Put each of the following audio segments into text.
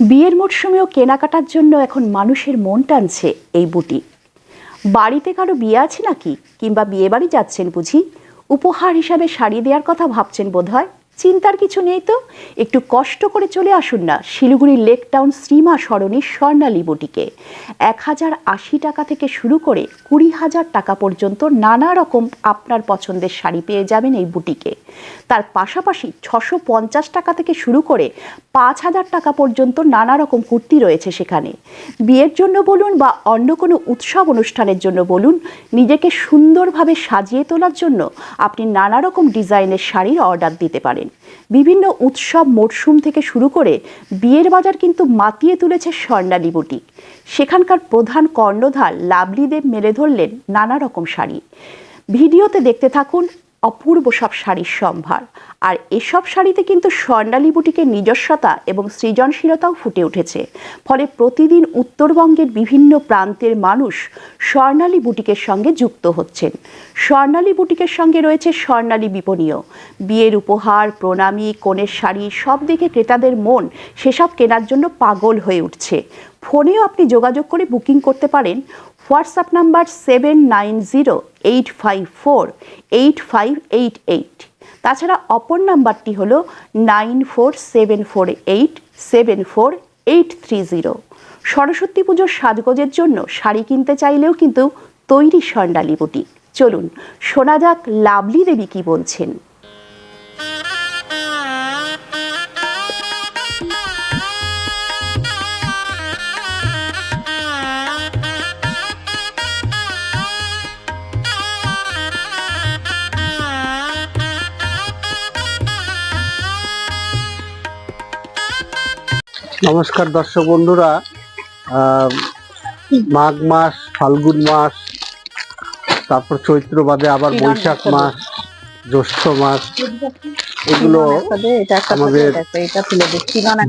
বিয়ের মরশুমেও কেনাকাটার জন্য এখন মানুষের মন টানছে এই বুটি। বাড়িতে কারও বিয়ে আছে নাকি? কিংবা বিয়ে বাড়ি যাচ্ছেন বুঝি? উপহার হিসাবে শাড়ি দেওয়ার কথা ভাবছেন বোধহয়? চিন্তার কিছু নেই তো। একটু কষ্ট করে চলে আসুন না, শিলিগুড়ি লেক টাউন শ্রীমা সরণী স্বর্ণালী বুটিকে এক হাজার আশি টাকা থেকে শুরু করে কুড়ি হাজার টাকা পর্যন্ত নানা রকম আপনার পছন্দের শাড়ি পেয়ে যাবেন এই বুটিকে। তার পাশাপাশি ছশো পঞ্চাশ টাকা থেকে শুরু করে পাঁচ হাজার টাকা পর্যন্ত নানা রকম কুর্তি রয়েছে সেখানে। বিয়ের জন্য বলুন বা অন্য কোনো উৎসব অনুষ্ঠানের জন্য বলুন, নিজেকে সুন্দরভাবে সাজিয়ে তোলার জন্য আপনি নানা রকম ডিজাইনের শাড়ির অর্ডার দিতে পারেন। বিভিন্ন উৎসব মরশুম থেকে শুরু করে বিয়ের বাজার কিন্তু মাতিয়ে তুলেছে স্বর্ণালী বুটিক। সেখানকার প্রধান কর্ণধার লাবলিদেব মেলে ধরলেন নানা রকম শাড়ি। ভিডিওতে দেখতে থাকুন অপূর্ব সব শাড়ির সম্ভার। আর এসব শাড়িতে কিন্তু স্বর্ণালী বুটিকের নিজস্বতা এবং সৃজনশীলতাও ফুটে উঠেছে। ফলে প্রতিদিন উত্তরবঙ্গের বিভিন্ন প্রান্তের মানুষ স্বর্ণালী বুটিকের সঙ্গে যুক্ত হচ্ছেন। স্বর্ণালী বুটিকের সঙ্গে রয়েছে স্বর্ণালী বিপণীয় বিয়ের উপহার, প্রণামী, কনের শাড়ি সব দেখে ক্রেতাদের মন সেসব কেনার জন্য পাগল হয়ে উঠছে। ফোনেও আপনি যোগাযোগ করে বুকিং করতে পারেন। WhatsApp number seven nine zero eight five four eight five eight eight তাছাড়া অপর নাম্বারটি হল nine four seven four eight seven four eight three zero Saraswati পুজোর সাজগোজের জন্য শাড়ি কিনতে চাইলেও কিন্তু তৈরি স্বর্ণালী বুটিক। চলুন, শোনা যাক লাভলি দেবী কি বলছেন। নমস্কার দর্শক বন্ধুরা। মাঘ মাস ফাল্গুন মাস তারপর চৈত্র বাদে আবার বৈশাখ মাস জ্যৈষ্ঠ মাস। এগুলো আমাদের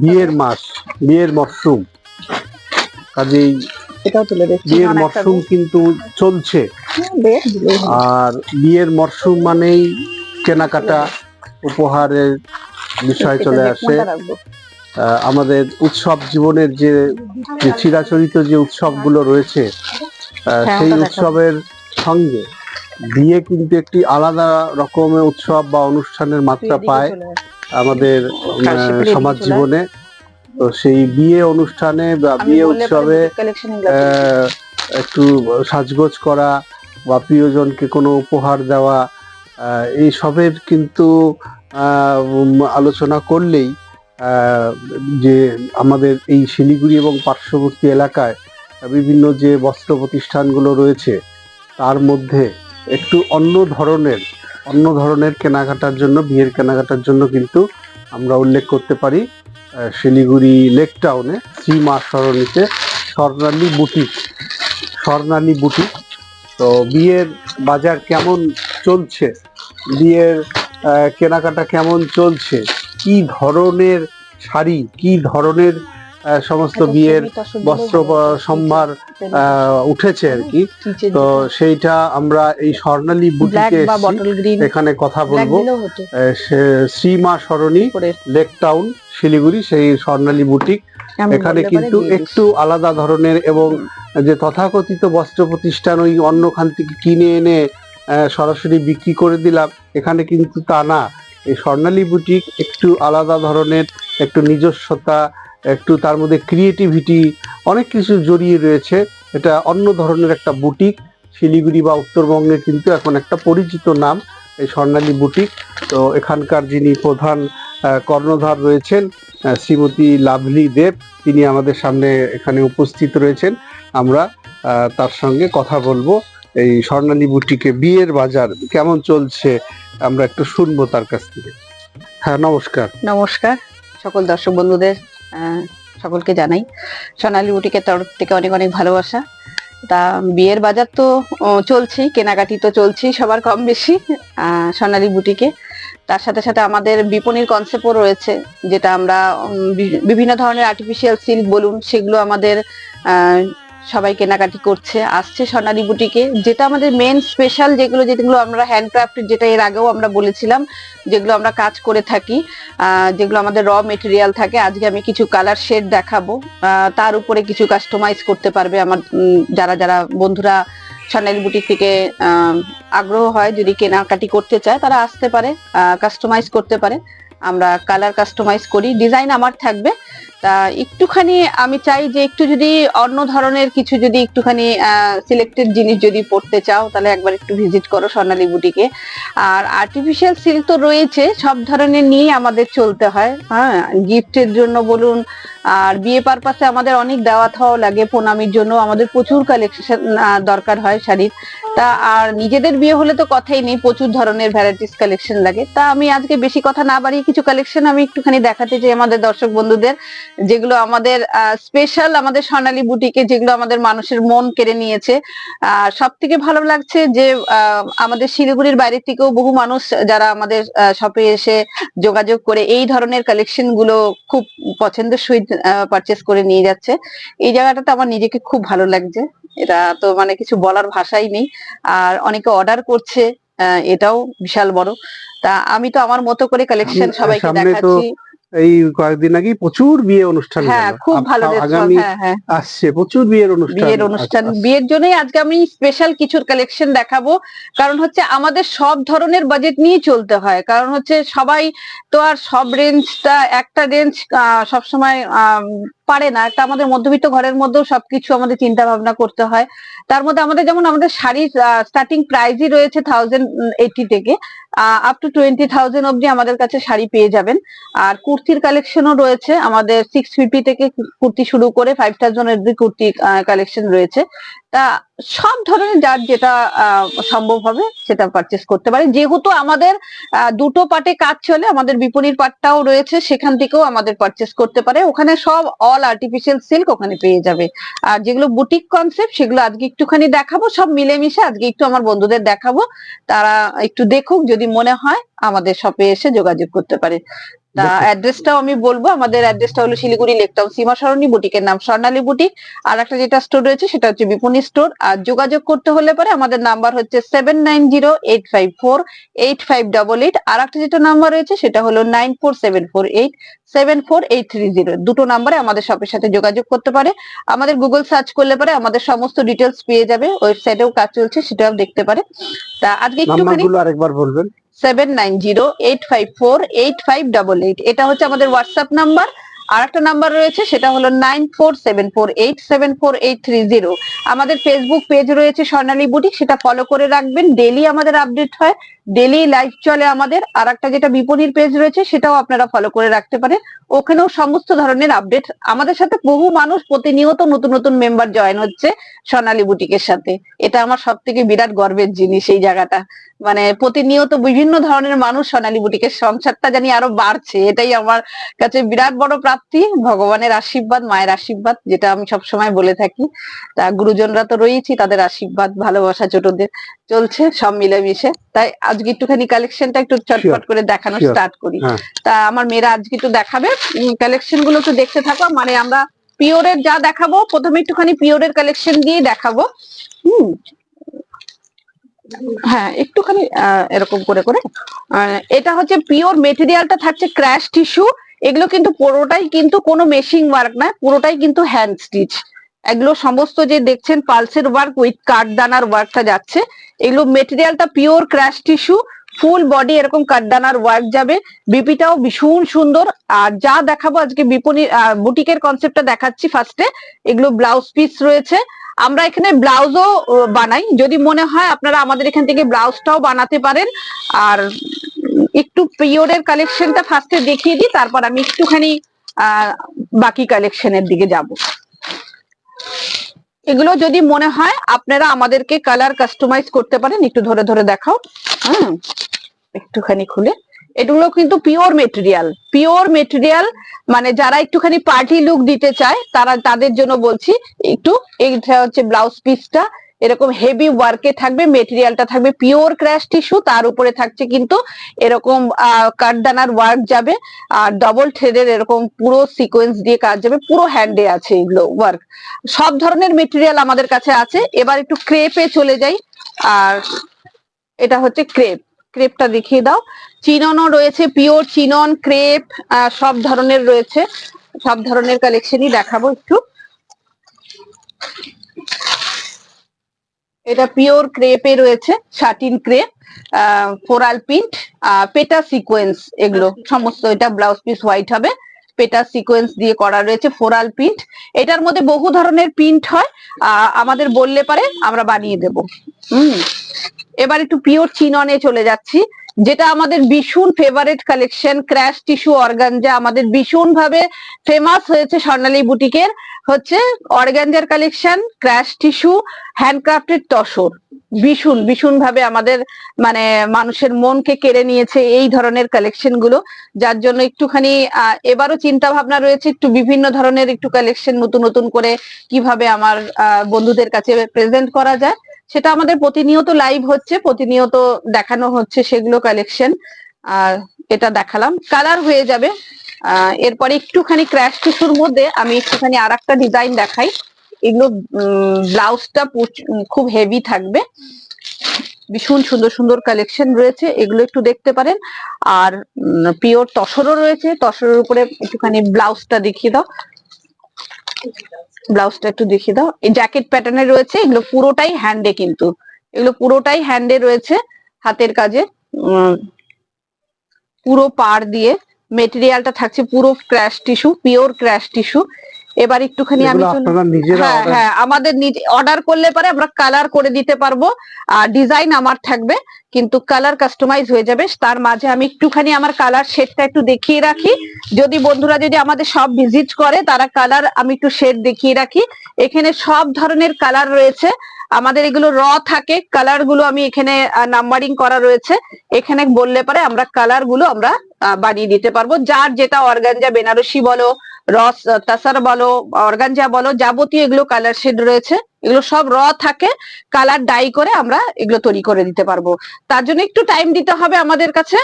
বিয়ের মাস বিয়ের মরশুম। কাজেই বিয়ের মরশুম কিন্তু চলছে। আর বিয়ের মরশুম মানেই কেনাকাটা উপহারের বিষয় চলে আসে। আমাদের উৎসব জীবনের যে চিরাচরিত যে উৎসবগুলো রয়েছে হ্যাঁ, সেই উৎসবের সঙ্গে বিয়ে কিন্তু একটি আলাদা রকমের উৎসব বা অনুষ্ঠানের মাত্রা পায় আমাদের সমাজ জীবনে। তো সেই বিয়ে অনুষ্ঠানে বা বিয়ে উৎসবে একটু সাজগোজ করা বা প্রিয়জনকে কোনো উপহার দেওয়া এই সবের কিন্তু আলোচনা করলেই যে আমাদের এই শিলিগুড়ি এবং পার্শ্ববর্তী এলাকায় বিভিন্ন যে বস্ত্র প্রতিষ্ঠানগুলো রয়েছে, তার মধ্যে একটু অন্য ধরনের অন্য ধরনের কেনাকাটার জন্য, বিয়ের কেনাকাটার জন্য কিন্তু আমরা উল্লেখ করতে পারি শিলিগুড়ি লেক টাউনে শ্রী মা সরণিতে স্বর্ণালী বুটিক স্বর্ণালী বুটিক। তো বিয়ের বাজার কেমন চলছে? বিয়ের কেনাকাটা কেমন চলছে? কি ধরনের শাড়ি কি ধরনের সমস্ত বিয়ের বস্ত্র সম্ভার উঠেছে আর কি। তো সেইটা আমরা এই স্বর্ণালী বুটিকে এখানে কথা বলব। শ্রীমা সরণি লেক টাউন শিলিগুড়ি সেই স্বর্ণালী বুটিক। এখানে কিন্তু একটু আলাদা ধরনের এবং যে তথাকথিত বস্ত্র প্রতিষ্ঠান ওই অন্য খান থেকে কিনে এনে সরাসরি বিক্রি করে দিলাম। এখানে কিন্তু তা না। এই স্বর্ণালী বুটিক একটু আলাদা ধরনের, একটু নিজস্বতা, একটু তার মধ্যে ক্রিয়েটিভিটি অনেক কিছু জড়িয়ে রয়েছে। এটা অন্য ধরনের একটা বুটিক শিলিগুড়ি বা উত্তরবঙ্গে কিন্তু এখন একটা পরিচিত নাম, এই স্বর্ণালী বুটিক তো এখানকার যিনি প্রধান কর্ণধার রয়েছেন শ্রীমতী লাভলি দেব, তিনি আমাদের সামনে এখানে উপস্থিত রয়েছেন। আমরা তার সঙ্গে কথা বলব। এই স্বর্ণালী বুটিকে বিয়ের বাজার কেমন চলছে, আমরা একটু শুনব তার কাছ থেকে। হ্যাঁ নমস্কার। নমস্কার, সকল দর্শক বন্ধুদের সকলকে জানাই। সোনালী বুটিকের তরফ থেকে অনেক অনেক ভালোবাসা। তা, বিয়ের বাজার তো চলছেই কেনাকাটি তো চলছেই সবার কম বেশি সোনালী বুটিকে। তার সাথে সাথে আমাদের বিপণীর কনসেপ্টও রয়েছে, যেটা আমরা বিভিন্ন ধরনের আর্টিফিশিয়াল সিল্ক বলুন, সেগুলো আমাদের সবাই কেনাকাটি করছে, আসছে সোনালী বুটিকে। যেটা আমাদের মেন স্পেশাল যেগুলো যেগুলো আমরা হ্যান্ডক্রাফটেড যেটা এর আগেও আমরা বলেছিলাম, যেগুলো আমরা কাজ করে থাকি যেগুলো আমাদের র মেটেরিয়াল থাকে, আজকে আমি কিছু কালার শেড দেখাবো। তার উপরে কিছু কাস্টমাইজ করতে পারবে আমার যারা যারা বন্ধুরা সোনালী বুটিক থেকে আগ্রহ হয় যদি কেনাকাটি করতে চায়, তারা আসতে পারে কাস্টমাইজ করতে পারে। আমরা কালার কাস্টমাইজ করি ডিজাইন আমার থাকবে। তা একটুখানি আমি চাই যে একটু যদি অন্য ধরনের কিছু যদি একটুখানি সিলেক্টেড জিনিস যদি পড়তে চাও, তাহলে একবার একটু ভিজিট করো স্বর্ণালী বুটিকে। আর আর্টিফিশিয়াল সিল্ক তো রয়েছে, সব ধরনের নিয়ে আমাদের চলতে হয়। হ্যাঁ গিফটের জন্য বলুন আর বিয়ে পারপাসে আমাদের অনেক দেওয়া থাওয়া লাগে, প্রণামীর জন্য। আমাদের প্রচুর কালেকশন দরকার হয় শাড়ির। তা আর নিজেদের বিয়ে হলে তো কথাই নেই, প্রচুর ধরনের ভ্যারাইটিস কালেকশন লাগে। তা আমি আজকে বেশি কথা না বাড়িয়ে কিছু কালেকশন আমি একটুখানি দেখাতে চাই আমাদের দর্শক বন্ধুদের, যেগুলো আমাদের স্পেশাল আমাদের সোনালী বুটিকে যেগুলো আমাদের মানুষের মন কেড়ে নিয়েছে। আর সব থেকে ভালো লাগছে যে আমাদের শিলিগুড়ির বাইরে থেকেও বহু মানুষ যারা আমাদের শপে এসে যোগাযোগ করে এই ধরনের কালেকশনগুলো খুব পছন্দের সহিত পারচেস করে নিয়ে যাচ্ছে। এই জায়গাটাতে আমার নিজেকে খুব ভালো লাগছে। এটা তো মানে কিছু বলার ভাষাই নেই। আর অনেকে অর্ডার করছে আহ, এটাও বিশাল বড়। তা আমি তো আমার মতো করে কালেকশন সবাইকে দেখাচ্ছি। এই কয়েকদিন আগেই প্রচুর বিয়ে অনুষ্ঠান হ্যাঁ খুব ভালো আগামী হ্যাঁ হ্যাঁ। আসছে প্রচুর বিয়ের অনুষ্ঠান। বিয়ের অনুষ্ঠান। আস- আস- বিয়ের জন্যই আজকে আমি স্পেশাল কিছুর কালেকশন দেখাবো। কারণ হচ্ছে আমাদের সব ধরনের বাজেট নিয়ে চলতে হয়। কারণ হচ্ছে সবাই তো আর সব রেঞ্জটা একটা রেঞ্জ সবসময় পারে না। একটা আমাদের মধ্যবিত্ত ঘরের মধ্যেও সবকিছু আমাদের চিন্তা ভাবনা করতে হয়। তার মধ্যে আমাদের যেমন আমাদের শাড়ির স্টার্টিং প্রাইসই রয়েছে থাউজেন্ড এইটি থেকে। আপ টু টোয়েন্টি থাউজেন্ড অব্দি আমাদের কাছে শাড়ি পেয়ে যাবেন। আর কুর্তির কালেকশনও রয়েছে। আমাদের সিক্স ফিফটি থেকে কুর্তি শুরু করে ফাইভ থাউজেন্ড অব্দি কুর্তি কালেকশন রয়েছে। তা সব ধরনের যার যেটা সম্ভব হবে সেটা পারচেস করতে পারে যেহেতু আমাদের দুটো পার্টে কাজ চলে, আমাদের বিপণীর পার্টটাও রয়েছে, সেখান থেকেও আমাদের পারচেস করতে পারে। ওখানে সব অল আর্টিফিশিয়াল সিল্ক ওখানে পেয়ে যাবে। আর যেগুলো বুটিক কনসেপ্ট সেগুলো আজকে একটুখানি দেখাবো। সব মিলেমিশে আজকে একটু আমার বন্ধুদের দেখাবো। তারা একটু দেখুক, যদি মনে হয়, আমাদের শপে এসে যোগাযোগ করতে পারে। তা। অ্যাড্রেসটাও আমি বলব। আমাদের অ্যাড্রেসটা হলো শিলিগুড়ি লেকটাউন সীমা সরণি বুটিকের নাম স্বর্ণালী বুটিক। আর একটা যেটা স্টোর রয়েছে সেটা হচ্ছে বিপণী স্টোর আর যোগাযোগ করতে হলে পরে আমাদের নাম্বার হচ্ছে seven nine zero eight five four eight five double eight আর একটা যেটা নাম্বার রয়েছে সেটা হলো nine four seven four eight seven four eight three zero দুটো নাম্বারে আমাদের শপের সাথে যোগাযোগ করতে পারে। আমাদের গুগল সার্চ করলে পরে আমাদের সমস্ত ডিটেলস পেয়ে যাবে। ওয়েবসাইটেও কাজ চলছে সেটাও দেখতে পারে। তা আজকে একটুখানি নাম্বারগুলো আরেকবার বলবেন। Seven nine zero eight five four eight five double eight এটা হচ্ছে আমাদের হোয়াটসঅ্যাপ নাম্বার আর একটা নাম্বার রয়েছে, সেটা হলো nine four seven four eight seven four eight three zero আমাদের ফেসবুক পেজ রয়েছে স্বর্ণালী বুটিক, সেটা ফলো করে রাখবেন। ডেলি আমাদের আপডেট হয়। ডেলি লাইভ চলে আমাদের। আর একটা যেটা বিপণীর পেজ রয়েছে, সেটাও আপনারা ফলো করে রাখতে পারেন। ওখানেও সমস্ত ধরনের আপডেট আমাদের সাথে বহু মানুষ প্রতিনিয়ত নতুন নতুন মেম্বার জয়েন হচ্ছে সোনালী বুটিকের সাথে। এটা আমার সব থেকে বিরাট গর্বের জিনিস এই জায়গাটা। মানে প্রতিনিয়ত বিভিন্ন ধরনের মানুষ সোনালী বুটিকের সংসারটা জানি আরও বাড়ছে। এটাই আমার কাছে বিরাট বড় প্রাপ্তি। ভগবানের আশীর্বাদ, মায়ের আশীর্বাদ, যেটা আমি সব সময় বলে থাকি। তা গুরুজনরা তো রয়েছি তাদের আশীর্বাদ, ভালোবাসা ছোটদের। চলছে সব মিলেমিশে। তাই আজকে একটুখানি কালেকশনটা একটু চটপট করে দেখানো স্টার্ট করি। হ্যাঁ। তা আমার মেয়েরা আজকে একটু দেখাবে। কালেকশনগুলো একটু দেখতে থাকো। মানে আমরা পিওরের যা দেখাবো প্রথমে একটুখানি পিওরের কালেকশন দিয়ে দেখাবো। হুম। হ্যাঁ একটুখানি এরকম করে করে। এটা হচ্ছে পিওর মেটেরিয়ালটা থাকছে ক্র্যাশ টিস্যু এগুলো কিন্তু পুরোটাই কিন্তু কোনো মেশিং ওয়ার্ক না পুরোটাই কিন্তু হ্যান্ড স্টিচ এগুলো সমস্ত যে দেখছেন পালসের ওয়ার্ক উইথ কাঠদানার ওয়ার্কটা যাচ্ছে। এগুলো মেটেরিয়ালটা pure crash tissue full body এরকম কাঠদানার ওয়ার্ক যাবে। বিপিটাও ভীষণ সুন্দর। আর যা দেখাবো আজকে বিপণী বুটিকের কনসেপ্টটা দেখাচ্ছি ফার্স্টে এগুলো ব্লাউজ পিস রয়েছে। আমরা এখানে ব্লাউজও বানাই। যদি মনে হয় আপনারা আমাদের এখান থেকে ব্লাউজটাও বানাতে পারেন। আর একটু পিওরের কালেকশনটা ফার্স্টে দেখিয়ে দিই তারপর আমি একটুখানি আহ, বাকি কালেকশনের দিকে যাব। এগুলো যদি মনে হয়, আপনারা আমাদেরকে কালার কাস্টমাইজ করতে পারেন, একটু ধরে ধরে দেখাও। হম, একটুখানি খুলে। এগুলো কিন্তু পিওর মেটেরিয়াল পিওর মেটেরিয়াল মানে যারা একটুখানি পার্টি লুক দিতে চায়, তারা তাদের জন্য বলছি, একটু এইটা হচ্ছে ব্লাউজ পিসটা এরকম হেভি ওয়ার্কে থাকবে মেটেরিয়ালটা থাকবে পিওর ক্র্যাশ টিস্যু তার উপরে থাকছে কিন্তু এরকম কাঠদানার ওয়ার্ক যাবে, আর ডবল থ্রেডের এরকম পুরো সিকোয়েন্স দিয়ে কাজ যাবে, পুরো হ্যান্ডে আছে এগুলো ওয়ার্ক সব ধরনের মেটেরিয়াল আমাদের কাছে আছে, এবার একটু ক্রেপে চলে যাই, আর এটা হচ্ছে ক্রেপ ক্রেপটা দেখিয়ে দাও। চিননও রয়েছে পিওর চিনন ক্রেপ সব ধরনের রয়েছে, সব ধরনের কালেকশনই দেখাবো একটু। এটা পিওর ক্রেপে রয়েছে সাটিন ক্রেপ ফোরাল প্রিন্ট পেটা সিকোয়েন্স এগুলো সমস্ত এটা ব্লাউজ পিস হোয়াইট হবে। পেটা সিকোয়েন্স দিয়ে করা রয়েছে ফোরাল প্রিন্ট এটার মধ্যে বহু ধরনের প্রিন্ট হয় আহ, আমাদের বললে পারে আমরা বানিয়ে দেব। হুম। এবার একটু পিওর চিননে চলে যাচ্ছি। যেটা আমাদের ভীষণ favourite collection crash tissue organza আমাদের ভীষণ ভাবে ফেমাস হয়েছে স্বর্ণালী বুটিকের হচ্ছে organza collection crash tissue handcrafted tussar. ভীষণ ভীষণ ভাবে আমাদের মানে মানুষের মনকে কেড়ে নিয়েছে এই ধরনের কালেকশনগুলো। যার জন্য একটুখানি এবারও চিন্তা ভাবনা রয়েছে একটু বিভিন্ন ধরনের একটু কালেকশন নতুন নতুন করে কীভাবে আমার বন্ধুদের কাছে প্রেজেন্ট করা যায়। সেটা আমাদের প্রতিনিয়ত লাইভ হচ্ছে, প্রতিনিয়ত দেখানো হচ্ছে সেগুলো কালেকশন আর এটা দেখালাম। কালার হয়ে যাবে। এরপরে একটুখানি ক্র্যাশ টিস্যুর মধ্যে আমি একটুখানি আর একটা ডিজাইন দেখাই। এগুলো ব্লাউজটা খুব হেভি থাকবে। ভীষণ সুন্দর সুন্দর কালেকশন রয়েছে, এগুলো একটু দেখতে পারেন। আর পিওর তসরও রয়েছে। তসরের উপরে একটুখানি ব্লাউজটা দেখিয়ে দাও। ব্লাউজটা একটু দেখিয়ে দাও। এই জ্যাকেট প্যাটার্নে রয়েছে, এগুলো পুরোটাই হ্যান্ডে কিন্তু। এগুলো পুরোটাই হ্যান্ডে রয়েছে হাতের কাজে। পুরো পার দিয়ে মেটেরিয়ালটা থাকছে পুরো crash tissue pure crash tissue এবার একটুখানি আমি হ্যাঁ হ্যাঁ আমাদের অর্ডার করলে পরে আমরা কালার করে দিতে পারব। আর ডিজাইন আমার থাকবে কিন্তু কালার কাস্টমাইজ হয়ে যাবে। তার মাঝে আমি একটুখানি আমার কালার শেডটা একটু দেখিয়ে রাখি। যদি বন্ধুরা যদি আমাদের সব ভিজিট করে তারা কালার আমি একটু শেড দেখিয়ে রাখি। এখানে সব ধরনের কালার রয়েছে। আমাদের এগুলো র থাকে কালারগুলো আমি এখানে নাম্বারিং করা রয়েছে। এখানে বললে পরে আমরা কালারগুলো আমরা বানিয়ে দিতে পারব। যার যেটা অর্গানজা বেনারসি বলো, রস তাসার বলো অর্গানজা বলো, যাবতীয় এগুলো কালার শেড রয়েছে, এগুলো সব র থাকে কালার ডাই করে আমরা এগুলো তৈরি করে দিতে পারব। তার জন্য একটু টাইম দিতে হবে আমাদের কাছে।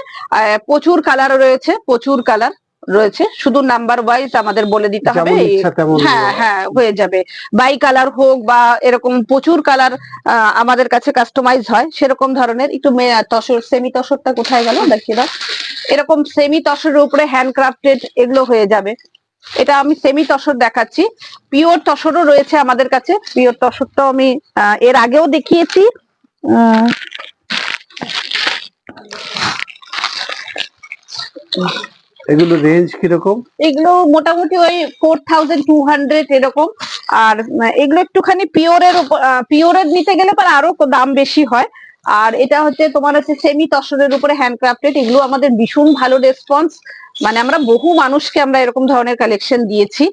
প্রচুর কালার রয়েছে, প্রচুর কালার রয়েছে। শুধু নাম্বার ওয়াইজ আমাদের বলে দিতে হবে হ্যাঁ হ্যাঁ। হয়ে যাবে। বাই কালার হোক বা এরকম প্রচুর কালার আমাদের কাছে কাস্টমাইজ হয় সেরকম ধরনের। একটু তসর সেমি তসরটা কোথায় গেল? দেখিয়ে দাও এরকম সেমি তসরের উপরে হ্যান্ডক্রাফটেড এগুলো হয়ে যাবে। এটা আমি সেমি তসর দেখাচ্ছি। পিওর তসরও রয়েছে আমাদের কাছে। পিওর তসরটাও আমি আহ, এর আগেও দেখিয়েছি। আহ, এগুলো রেঞ্জ কীরকম? এগুলো মোটামুটি ওই ফোর থাউজেন্ড টু হান্ড্রেড এরকম। আর এগুলো একটুখানি পিওরের পিওরের নিতে গেলে পরে আরও দাম বেশি হয়। আর এটা হচ্ছে তোমার হচ্ছে সেমি তসরের উপরে হ্যান্ডক্রাফটেড এগুলো আমাদের ভীষণ ভালো রেসপন্স মানে আমরা বহু মানুষকে আমরা এরকম ধরনের কালেকশন দিয়েছি।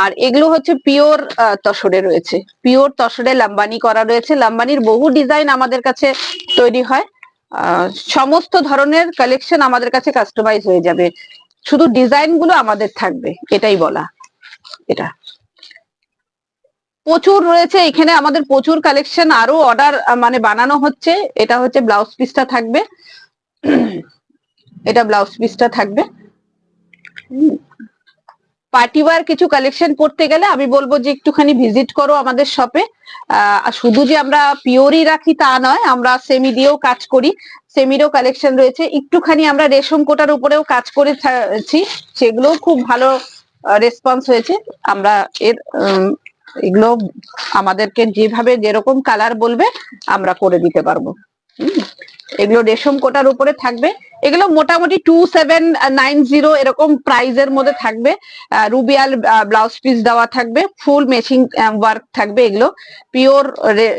আর এগুলো হচ্ছে পিওর তসরে রয়েছে। পিওর তসরে লাম্বানি করা রয়েছে। লাম্বানির বহু ডিজাইন আমাদের কাছে তৈরি হয়। সমস্ত ধরনের কালেকশন আমাদের কাছে কাস্টমাইজ হয়ে যাবে। শুধু ডিজাইনগুলো আমাদের থাকবে, এটাই বলা। এটা। প্রচুর রয়েছে, এখানে আমাদের প্রচুর কালেকশন আরও অর্ডার মানে বানানো হচ্ছে। এটা হচ্ছে ব্লাউজ পিসটা থাকবে। এটা ব্লাউজ পিসটা থাকবে। পার্টি ওয়ার কিছু কালেকশন করতে গেলে আমি বলব যে একটুখানি ভিজিট করো আমাদের শপে আর শুধু যে আমরা পিওরই রাখি তা নয়, আমরা সেমি দিয়েও কাজ করি। সেমিরও কালেকশন রয়েছে। একটুখানি আমরা রেশম কোটার উপরেও কাজ করেছি সেগুলো খুব ভালো রেসপন্স হয়েছে। আমরা এর এগুলো আমাদেরকে যেভাবে যেরকম কালার বলবে, আমরা করে দিতে পারব। এগুলো রেশম কোটার উপরে থাকবে। এগুলো মোটামুটি টু সেভেন নাইন জিরো এরকম প্রাইজের মধ্যে থাকবে। রুবিয়াল ব্লাউজ পিস দেওয়া থাকবে। ফুল মেশিং ওয়ার্ক থাকবে এগুলো। পিওর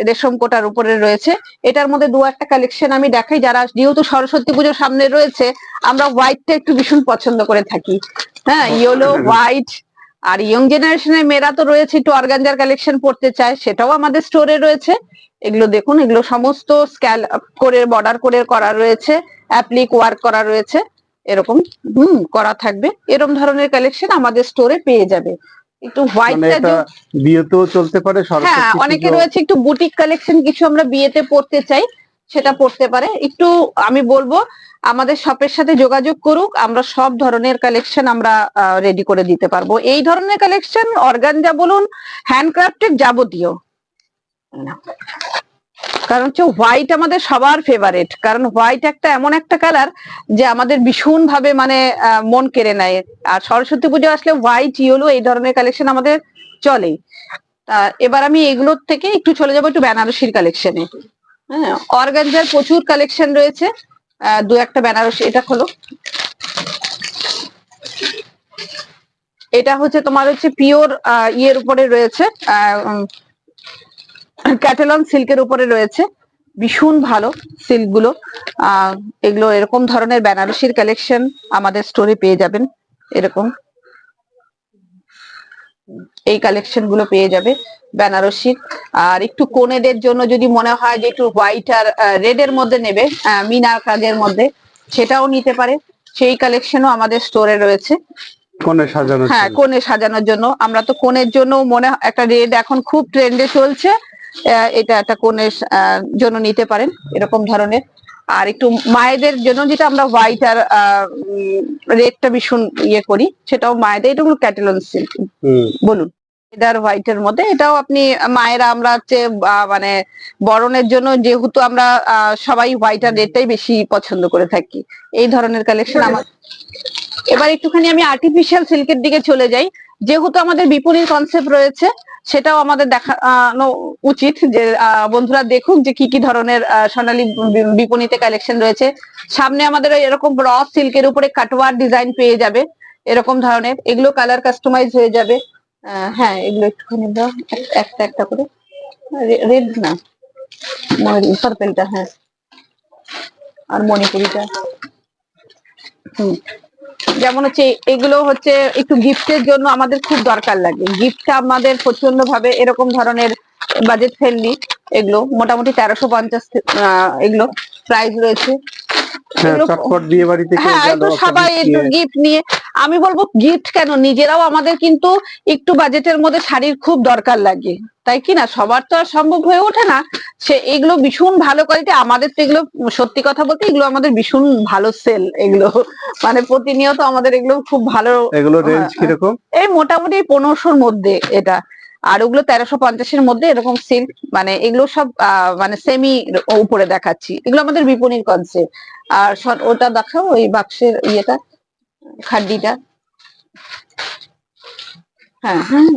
রেশম কোটার উপরে রয়েছে। এটার মধ্যে দু একটা কালেকশন আমি দেখাই। যারা যেহেতু সরস্বতী পুজোর সামনে রয়েছে, আমরা হোয়াইটটা একটু ভীষণ পছন্দ করে থাকি। হ্যাঁ ইয়েলো হোয়াইট আর ইয়ং জেনারেশনের মেয়েরা তো রয়েছে, একটু অর্গানজার কালেকশন পড়তে চায়, সেটাও আমাদের স্টোরে রয়েছে। এগুলো দেখুন এগুলো সমস্ত স্ক্যাল করে বর্ডার করে করা রয়েছে অ্যাপ্লিক ওয়ার্ক করা রয়েছে এরকম হুম করা থাকবে। এরকম ধরনের কালেকশন আমাদের স্টোরে পেয়ে যাবে। একটু মানে হোয়াইটটা বিয়েতেও চলতে পারে হ্যাঁ অনেকে রয়েছে একটু বুটিক কালেকশন কিছু আমরা বিয়েতে পড়তে চাই সেটা পড়তে পারে। একটু আমি বলব আমাদের শপের সাথে যোগাযোগ করুক আমরা সব ধরনের কালেকশন আমরা রেডি করে দিতে পারব। এই ধরনের কালেকশন অর্গানজা বলুন হ্যান্ডক্রাফটেড যাবতীয়। কারণ হচ্ছে হোয়াইট আমাদের সবার ফেভারেট কারণ হোয়াইট একটা এমন একটা কালার যে আমাদের ভীষণ ভাবে মানে মন কেড়ে নেয়। আর সরস্বতী পুজো আসলে হোয়াইট ইয়েলো এই ধরনের কালেকশন আমাদের চলে এবার আমি এগুলোর থেকে একটু চলে যাব একটু বেনারসির কালেকশনে হ্যাঁ অর্গানজার প্রচুর কালেকশন রয়েছে। দু একটা বেনারসি, এটা খোলো। এটা হচ্ছে তোমার হচ্ছে পিওর ইয়ের উপরে রয়েছে ক্যাটালন সিল্কের উপরে রয়েছে। ভীষণ ভালো সিল্কগুলো এগুলো এরকম ধরনের বেনারসির কালেকশন আমাদের স্টোরে পেয়ে যাবেন। এরকম এই কালেকশনগুলো পেয়ে যাবে বেনারসির। আর একটু কোনেদের জন্য যদি মনে হয় যে একটু হোয়াইট আর রেড এর মধ্যে নেবে মিনার কাজের মধ্যে সেটাও নিতে পারে। সেই কালেকশনও আমাদের স্টোরে রয়েছে। কোণে হ্যাঁ কোণে সাজানোর জন্য। আমরা তো কোণের জন্য মনে হয়- একটা রেড এখন খুব ট্রেন্ডে চলছে। এটা একটা কোণের জন্য নিতে পারেন এরকম ধরনের। আর একটু মায়েদের জন্য যেটা আমরা হোয়াইট আর রেডটা ভীষণ ইয়ে করি সেটাও মায়েদের এটা ক্যাটেলন সিল্ক বলুন। হোয়াইট এর মধ্যে এটাও আপনি মায়েরা আমরা হচ্ছে মানে বরণের জন্য যেহেতু আমরা আহ, সবাই হোয়াইট আর রেডটাই বেশি পছন্দ করে থাকি। এই ধরনের কালেকশন আমার এবার একটুখানি আমি আর্টিফিশিয়াল সিল্কের দিকে চলে যাই। যেহেতু আমাদের বিপণীর কনসেপ্ট রয়েছে, সেটাও আমাদের দেখানো উচিত যে বন্ধুরা দেখুক যে কি কি ধরনের সোনালী বিপণীতে কালেকশন রয়েছে। সামনে আমাদের এরকম র সিল্কের উপরে কাটওয়ার ডিজাইন পেয়ে যাবে, এরকম ধরনের। এগুলো কালার কাস্টমাইজ হয়ে যাবে। হ্যাঁ এগুলো একটুখানি একটা একটা করে। রেড না। পার্পেলটা হ্যাঁ। আর মণিপুরিটা। হুম। যেমন হচ্ছে এগুলো হচ্ছে একটু গিফটের জন্য আমাদের খুব দরকার লাগে। গিফটটা আমাদের প্রচণ্ড ভাবে এরকম ধরনের বাজেট ফ্রেন্ডলি এগুলো। মোটামুটি তেরোশো পঞ্চাশ এগুলো প্রাইস রয়েছে। চটপট বিয়ে বাড়িতে হ্যাঁ একটু সবাই একটু গিফট নিয়ে আমি বলব গিফট কেন? নিজেরাও আমাদের কিন্তু একটু বাজেটের মধ্যে শাড়ির খুব দরকার লাগে। তাই কি না? সবার তো আর সম্ভব হয়ে ওঠে না। সে এগুলো ভীষণ ভালো কোয়ালিটি আমাদের তো এগুলো সত্যি কথা বলতে এগুলো আমাদের ভীষণ ভালো সেল এগুলো। মানে প্রতিনিয়ত আমাদের এগুলো খুব ভালো এগুলো রেঞ্জ হ্যাঁ, কীরকম? এই মোটামুটি পনেরোশোর মধ্যে এটা। আর ওগুলো তেরোশো পঞ্চাশের মধ্যে এরকম সিল্ক মানে এগুলো সব মানে সেমি উপরে দেখাচ্ছি। এগুলো আমাদের বিপণীর কনসেপ্ট আর ওটা দেখাও, ওই বাক্সের ইয়েটা, খাড্ডিটা। হ্যাঁ হ্যাঁ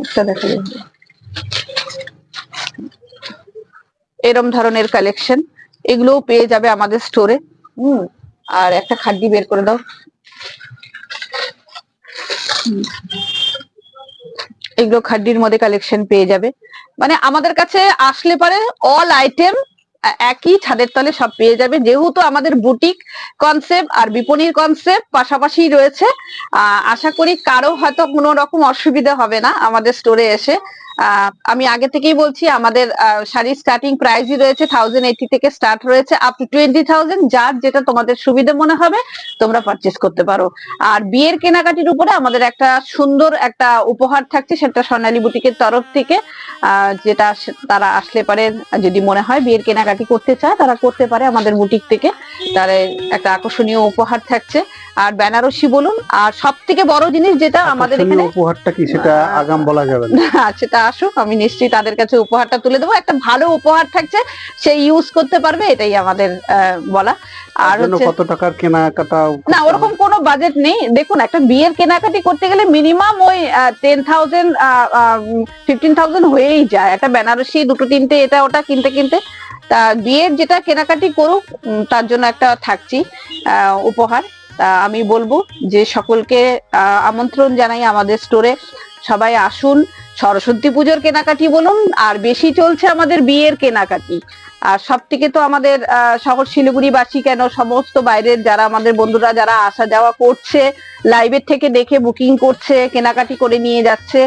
এরম ধরনের কালেকশন এগুলোও পেয়ে যাবে আমাদের স্টোরে হুম, আর একটা খাড্ডি বের করে দাও। এগুলো খাড্ডির মধ্যে কালেকশন পেয়ে যাবে। মানে আমাদের কাছে আসলে পারে অল আইটেম একই ছাদের তলে সব পেয়ে যাবে। যেহেতু আমাদের বুটিক কনসেপ্ট আর বিপণীর কনসেপ্ট পাশাপাশি রয়েছে আশা করি কারও হয়তো কোনো রকম অসুবিধা হবে না আমাদের স্টোরে এসে। আমি আগে থেকেই বলছি, আমাদের শাড়ির স্টার্টিং প্রাইসই রয়েছে থাউজেন্ড এইটি থেকে স্টার্ট রয়েছে আপ টু টোয়েন্টি থাউজেন্ড যার যেটা তোমাদের সুবিধা মনে হবে, তোমরা পারচেস করতে পারো। আর বিয়ের কেনাকাটির উপরে আমাদের একটা সুন্দর একটা উপহার থাকছে, সেটা স্বর্ণালী বুটিকের তরফ থেকে যেটা তারা আসলে পারে, যদি মনে হয় বিয়ের কেনাকাটি করতে চায়, তারা করতে পারে আমাদের বুটিক থেকে। তার একটা আকর্ষণীয় উপহার থাকছে। আর বেনারসি বলুন আর সব থেকে বড় জিনিস যেটা আমাদের এখানে উপহারটা কি? সেটা আগাম বলা যাবে না। সেটা আসুক আমি নিশ্চয়ই তাদের কাছে উপহারটা তুলে দেবো। একটা ভালো উপহার থাকছে সে ইউজ করতে পারবে এটাই আমাদের বলা। আর হচ্ছে কত টাকার কেনাকাটা না ওরকম কোনো বাজেট নেই। দেখুন একটা বিয়ের কেনাকাটি করতে গেলে মিনিমাম ওই টেন থাউজেন্ড ফিফটিন থাউজেন্ড হয়েই যায়। একটা বেনারসি দুটো তিনটে এটা ওটা কিনতে কিনতে। তা বিয়ের যেটা কেনাকাটি করুক তার জন্য একটা থাকছি আহ, উপহার। আমি বলব যে সকলকে আমন্ত্রণ জানাই আমাদের স্টোরে সবাই আসুন, সরস্বতী পুজোর কেনাকাটি বলুন, আর বেশি চলছে আমাদের বিয়ের কেনাকাটি। আর সব থেকে তো আমাদের শহর শিলিগুড়িবাসী কেন, সমস্ত বাইরের যারা আমাদের বন্ধুরা যারা আসা যাওয়া করছে লাইভের থেকে দেখে বুকিং করছে, কেনাকাটি করে নিয়ে যাচ্ছে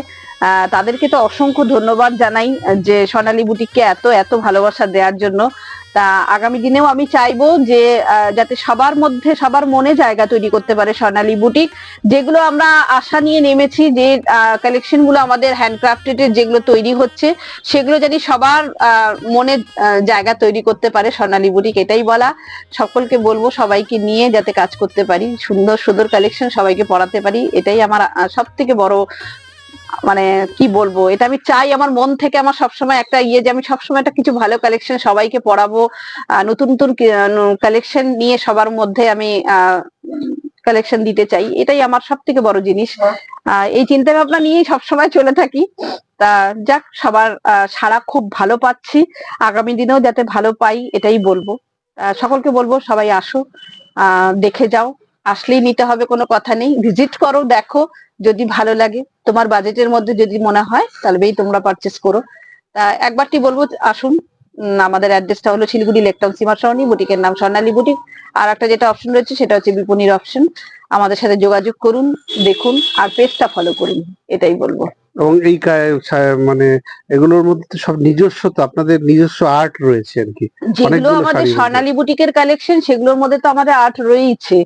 তাদেরকে তো অসংখ্য ধন্যবাদ জানাই যে সোনালী বুটিককে এত এত ভালোবাসা দেওয়ার জন্য। তা আগামী দিনেও আমি চাইব যে যাতে সবার মধ্যে, সবার মনে জায়গা তৈরি করতে পারে স্বর্ণালী বুটিক। যেগুলো আমরা আশা নিয়ে নেমেছি যে কালেকশনগুলো আমাদের হ্যান্ডক্রাফটেড যেগুলো তৈরি হচ্ছে, সেগুলো যদি সবার মনে জায়গা তৈরি করতে পারে স্বর্ণালী বুটিক, এটাই বলা। সকলকে বলব সবাইকে নিয়ে যাতে কাজ করতে পারি, সুন্দর সুন্দর কালেকশন সবাইকে পড়াতে পারি, এটাই আমার সব থেকে বড় মানে কি বলব, এটা আমি চাই আমার মন থেকে আমার সবসময় একটা ইয়ে যে আমি সবসময় একটা কিছু ভালো কালেকশন সবাইকে পড়াবো নতুন নতুন কালেকশন নিয়ে সবার মধ্যে আমি কালেকশন দিতে চাই। এটাই আমার সব থেকে বড় জিনিস। এই চিন্তা ভাবনা নিয়েই সবসময় চলে থাকি। তা যাক, সবার সাড়া খুব ভালো পাচ্ছি। আগামী দিনেও যাতে ভালো পাই, এটাই বলব। সকলকে বলব, সবাই আসো দেখে যাও। আসলেই নিতে হবে, কোনো কথা নেই। ভিজিট করো, দেখো, যদি ভালো লাগে। তোমার বাজেটের মধ্যে যদি মনে হয় তাহলেই তোমরা পারচেস করো। তা একবারটি বলব, আসুন। আমাদের অ্যাড্রেসটা হলো শিলিগুড়ি লেকটন সীমা সরণি, বুটিকের নাম স্বর্ণালী বুটিক। আর একটা যেটা অপশন রয়েছে, সেটা হচ্ছে বিপণীর অপশন আমাদের সাথে যোগাযোগ করুন, দেখুন, আর পেজটা ফলো করুন, এটাই বলব। এবং এই মানে এগুলোর মধ্যে সব নিজস্ব তো আপনাদের নিজস্ব আর্ট রয়েছে আর কি। যেগুলো আমাদের। স্বর্ণালী বুটিকের কালেকশন সেগুলোর মধ্যে তো আমাদের আর্ট রয়েছে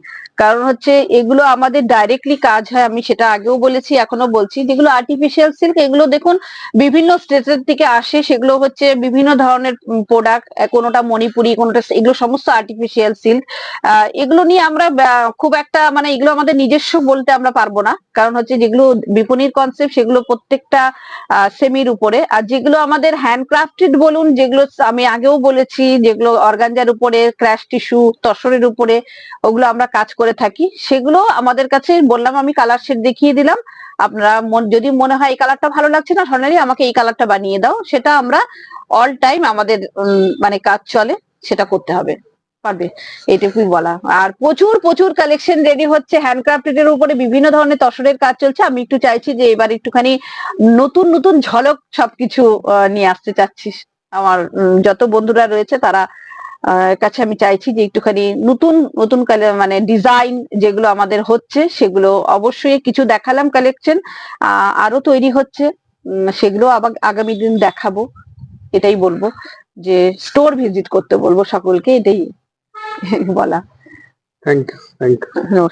কারণ হচ্ছে এগুলো আমাদের ডাইরেক্টলি কাজ হয় আমি সেটা আগেও বলেছি এখনও বলছি। যেগুলো আর্টিফিশিয়াল সিল্ক এগুলো দেখুন বিভিন্ন স্টেটের থেকে আসে। সেগুলো হচ্ছে বিভিন্ন ধরনের প্রোডাক্ট কোনোটা মণিপুরি কোনোটা এগুলো সমস্ত আর্টিফিশিয়াল সিল্ক এগুলো নিয়ে আমরা খুব একটা মানে এগুলো আমাদের নিজস্ব বলতে আমরা পারব না। কারণ হচ্ছে যেগুলো বিপণীর কনসেপ্ট সেগুলো প্রত্যেকটা সেমির উপরে। আর যেগুলো আমাদের হ্যান্ডক্রাফটেড বলুন, যেগুলো আমি আগেও বলেছি, যেগুলো অর্গানজার উপরে ক্র্যাশ টিস্যু তসরের উপরে, ওগুলো আমরা কাজ করে থাকি। সেগুলো আমাদের কাছে বললাম, আমি কালার শেড দেখিয়ে দিলাম। আপনারা যদি মনে হয় এই কালারটা ভালো লাগছে না সোনালি আমাকে এই কালারটা বানিয়ে দাও। সেটা আমরা অল টাইম আমাদের মানে কাজ চলে, সেটা করতে হবে। পারবে, এইটুকুই বলা। আর প্রচুর প্রচুর কালেকশন রেডি হচ্ছে হ্যান্ডক্রাফটেড এর উপরে বিভিন্ন ধরনের তসরের কাজ চলছে। আমি একটু চাইছি যে এবার একটুখানি নতুন নতুন ঝলক সবকিছু নিয়ে আসতে চাচ্ছি আমার যত বন্ধুরা রয়েছে তারা কাছে আমি চাইছি যে একটুখানি নতুন নতুন মানে ডিজাইন যেগুলো আমাদের হচ্ছে, সেগুলো অবশ্যই কিছু দেখালাম কালেকশন আরও তৈরি হচ্ছে সেগুলো আবার আগামী দিন দেখাবো, এটাই বলব। যে স্টোর ভিজিট করতে বলব সকলকে, এটাই voilà. Thank you. Thank you. No.